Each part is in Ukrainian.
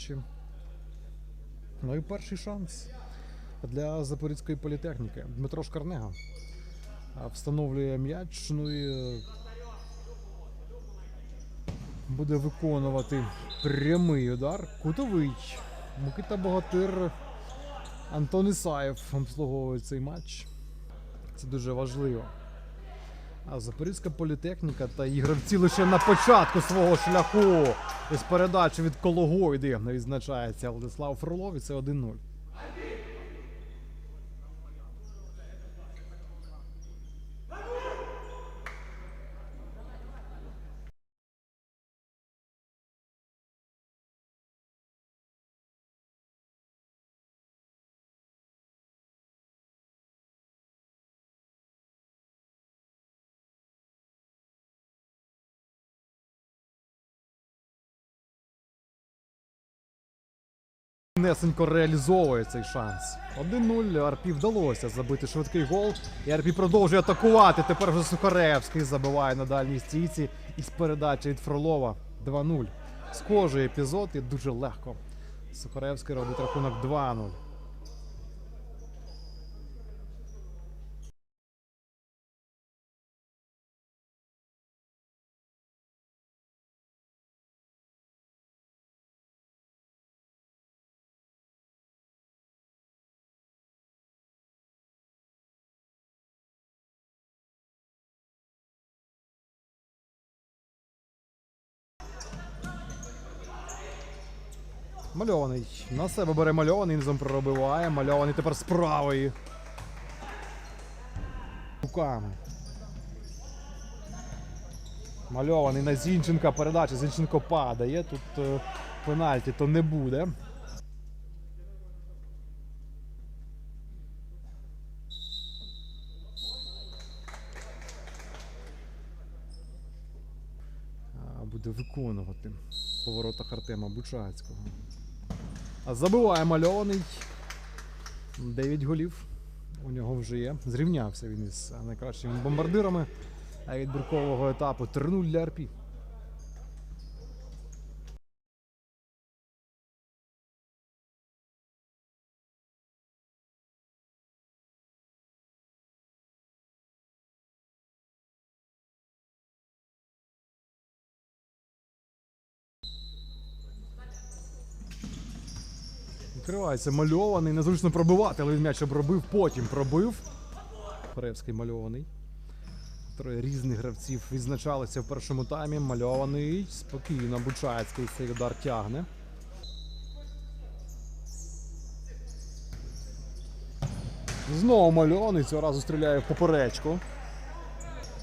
матчі. Ну і перший шанс для Запорізької політехніки. Дмитро Шкарнега встановлює м'яч. Ну і е, буде виконувати прямий удар. Кутовий. Микита Богатир. Антон Ісаєв обслуговує цей матч. Це дуже важливо. А Запорізька політехніка та ігравці гравці лише на початку свого шляху із передачі від Кологойди відзначається Владислав Фролов і це 1-0. Несенько реалізовує цей шанс. 1-0. Арпі вдалося забити швидкий гол. І Арпі продовжує атакувати. Тепер вже Сухаревський забиває на дальній стійці із передачі від Фролова 2-0. Схожий епізод і дуже легко. Сухаревський робить рахунок 2-0. Мальований. На себе бере мальований, низом пробиває. Мальований тепер з правої. Руками. Мальований на Зінченка передача. Зінченко падає. Тут е, пенальті то не буде. Буде виконувати по воротах Артема Бучацького. Забиває мальований. 9 голів. У нього вже є. Зрівнявся він із найкращими бомбардирами від буркового етапу. 3-0 для РП. Відкривається мальований, незручно пробивати, але він м'яч обробив, потім пробив. Перевський мальований. Троє різних гравців відзначалися в першому таймі. Мальований спокійно, Бучацький цей удар тягне. Знову мальований, цього разу стріляє в поперечку.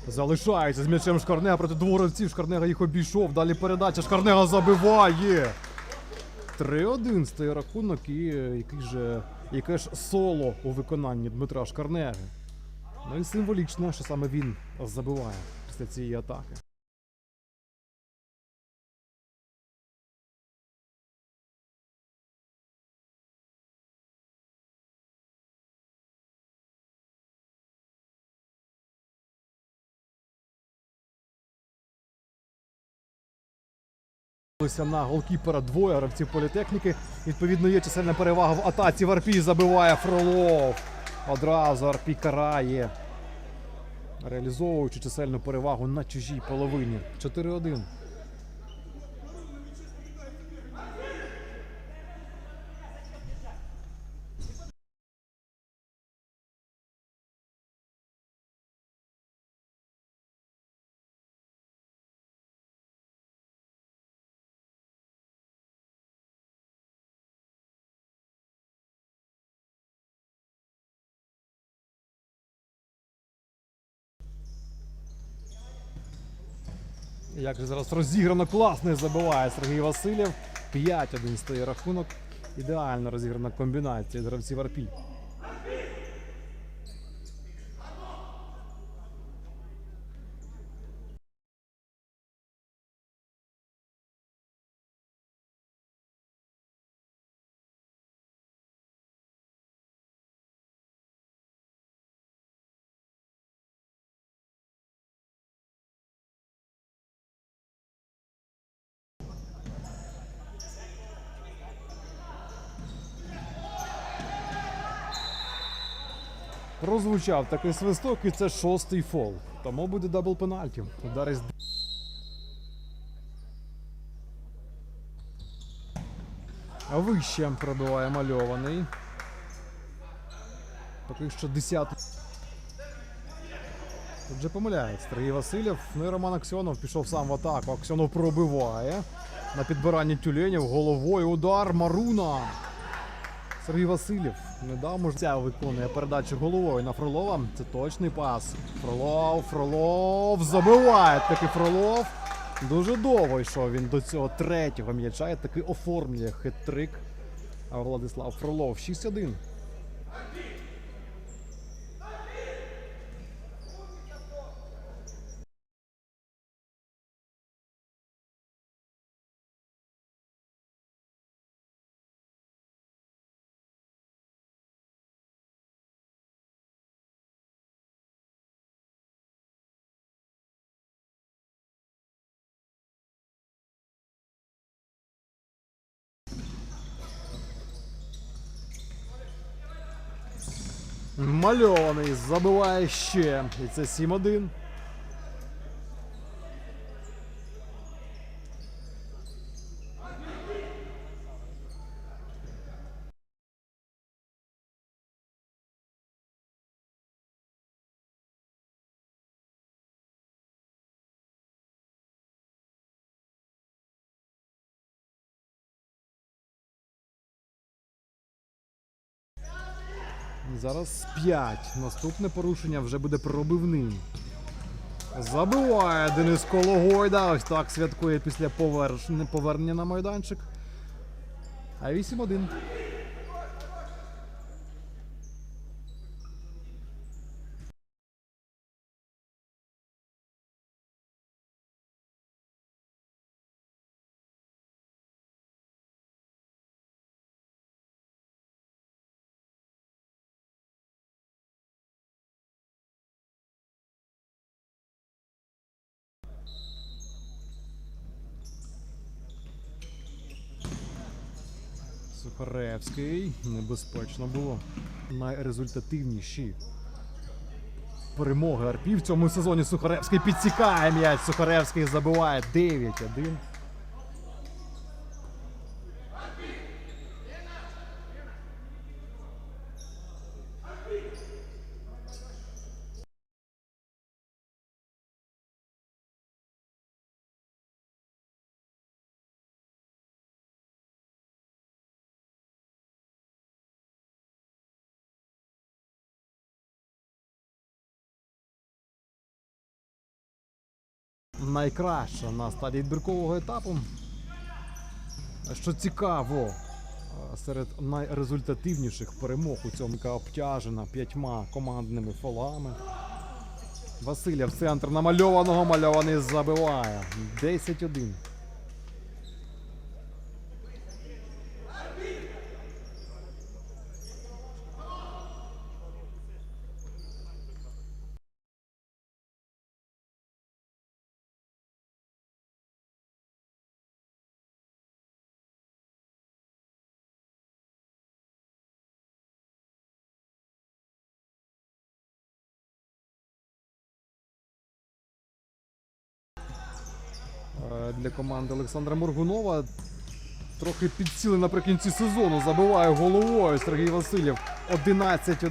Залишається з м'ячем Шкарнега проти двох гравців. Шкарнега їх обійшов. Далі передача. Шкарнега забиває. 3-1 стає рахунок і е, який же, яке ж соло у виконанні Дмитра Шкарнеги. Ну і символічно, що саме він забиває після цієї атаки. На голкіпера двоє гравців політехніки. Відповідно, є чисельна перевага в атаці. В Арпі забиває Фролов. Одразу Арпі карає. Реалізовуючи чисельну перевагу на чужій половині. 4-1. Як же зараз розіграно класно забиває Сергій Васильєв. 5-1 стає рахунок. Ідеально розіграна комбінація гравців Арпі. Прозвучав такий свисток, і це шостий фол. Тому буде дабл пенальті. Удар із А вище пробиває мальований. Поки що 10. Тут же помиляється. Сергій Васильєв. Ну і Роман Аксьонов пішов сам в атаку. Аксьонов пробиває. На підбиранні тюленів головою удар Маруна. Сергій Васильєв не дав можця виконує передачу головою на Фролова. Це точний пас. Фролов, Фролов забиває таки Фролов. Дуже довго йшов він до цього третього м'яча і таки оформлює. А Владислав Фролов 6-1. Мальований забиває ще. І це 7-1. Зараз 5. Наступне порушення вже буде пробивним. Забиває Денис Кологойда. Ось так святкує після повернення на майданчик. А 8-1. Сухаревський. Небезпечно було. Найрезультативніші перемоги Арпі в цьому сезоні. Сухаревський підсікає м'яч. Сухаревський забиває 9-1. Найкраща на стадії відбіркового етапу. Що цікаво, е, серед найрезультативніших перемог у цьому яка обтяжена п'ятьма командними фолами. Василя в центр намальованого мальований забиває. 10-1. Е, для команди Олександра Моргунова. Трохи підсіли наприкінці сезону. Забиває головою Сергій Васильєв 11-1.